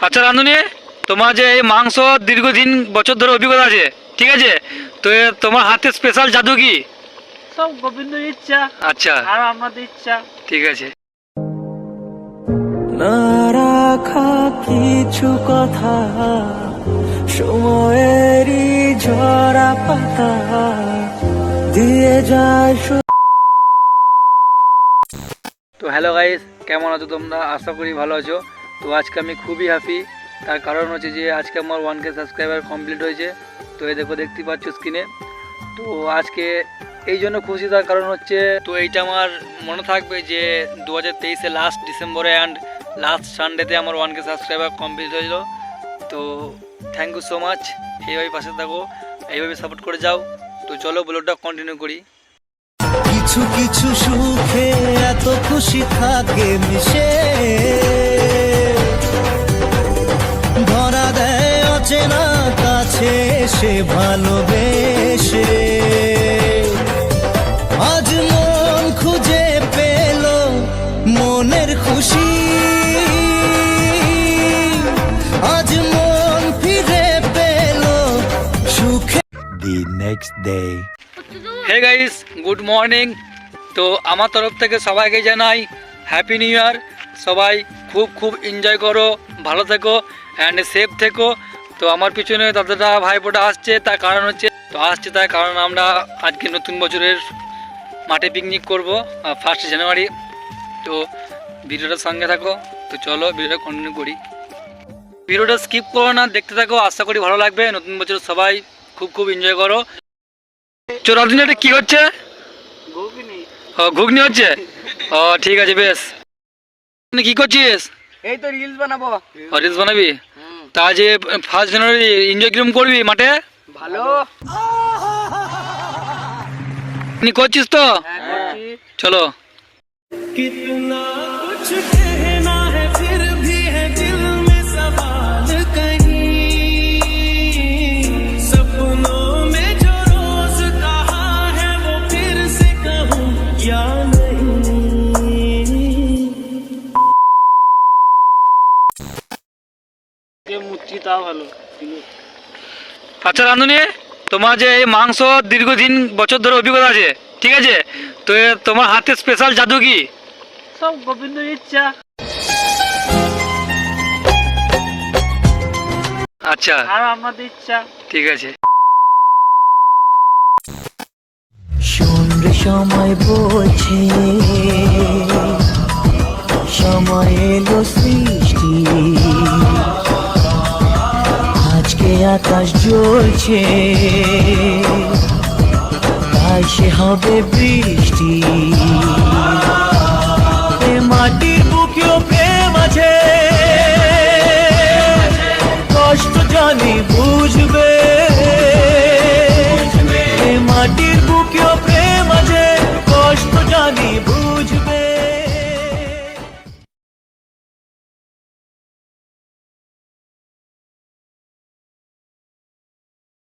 আচ্ছা রাঁধুনি তোমার যে এই মাংস দীর্ঘদিন বছর ধরে অভিজ্ঞতা আছে ঠিক আছে? তো তোমার হাতে স্পেশাল জাদু কি? সব গোবিন্দ ইচ্ছা আচ্ছা। আর আমাদের ইচ্ছা। ঠিক আছে। না রাখা কিছু কথা সময়েরই ঝরা পাতা দিয়ে যায় শু- তো হ্যালো গাইস কেমন আছো তোমরা? আশা করি ভালো আছো। তো আজকে আমি খুবই হ্যাপি তার কারণ হচ্ছে যে আজকে আমার ওয়ান কে সাবস্ক্রাইবার কমপ্লিট হয়েছে। তো এই দেখো, দেখতে পাচ্ছ স্ক্রিনে তো আজকে এই জন্য খুশি, তার কারণ হচ্ছে তো এইটা আমার মনে থাকবে যে দু হাজার তেইশে লাস্ট ডিসেম্বরে অ্যান্ড লাস্ট সানডেতে আমার ওয়ান কে সাবস্ক্রাইবার কমপ্লিট হয়েছিল। তো থ্যাংক ইউ সো মাচ এইভাবে পাশে থাকো, এইভাবে সাপোর্ট করে যাও। তো চলো ব্লগটা কন্টিনিউ করি। কিছু কিছু সুখে এত খুশি থাকে মিশে। সে ভালোবেসে আজ মন খুঁজে পেল মনের খুশি। আজ মন ফিরে পেল সুখে। The next day hey guys good morning তো আমার তরফ থেকে সবাইকে জানাই হ্যাপি নিউ ইয়ার সবাই খুব খুব এনজয় করো ভালো থেকো অ্যান্ড সেফ থেকো। তো আমার পিছনে দাদাটা ভাইপোটা আসছে তার কারণ হচ্ছে তো আসছে তার কারণ আমরা আজকে নতুন বছরের মাঠে পিকনিক করব ফার্স্ট জানুয়ারি তো ভিডিওটার সঙ্গে থাকো তো চলো ভিডিওটা কন্টিনিউ করি। ভিডিওটা স্কিপ করো না দেখতে থাকো আশা করি ভালো লাগবে। নতুন বছর সবাই খুব খুব এনজয় করো। চোরাদিন এটা কি হচ্ছে? ঘুগনি। ও ঘুগনি হচ্ছে? ও ঠিক আছে বেশ। কি করছিস? এই তো রিলস বানাবো। রিলস বানাবি? তা যে ফার্স্ট জানুয়ারি এনজয় কিরম করবি মাঠে? ভালো। করছিস তো? হ্যাঁ, চলো। কিতনা তাও ভালো আচ্ছা রাঁধুনি তোমার যে এই মাংস দীর্ঘদিন বছর ধরে অভিজ্ঞতা আছে ঠিক আছে? তো তোমার হাতে স্পেশাল জাদু কি? সব গোবিন্দ ইচ্ছা। আচ্ছা। আর আমাদের ইচ্ছা। ঠিক আছে। সময় বলছে সময় এলো সৃষ্টি। আকাশ জ্বলছে। তাই সে হবে বৃষ্টি। মাটির বুকেও প্রেম আছে। কষ্ট জানি বুঝবে। মাটির বুকেও প্রেম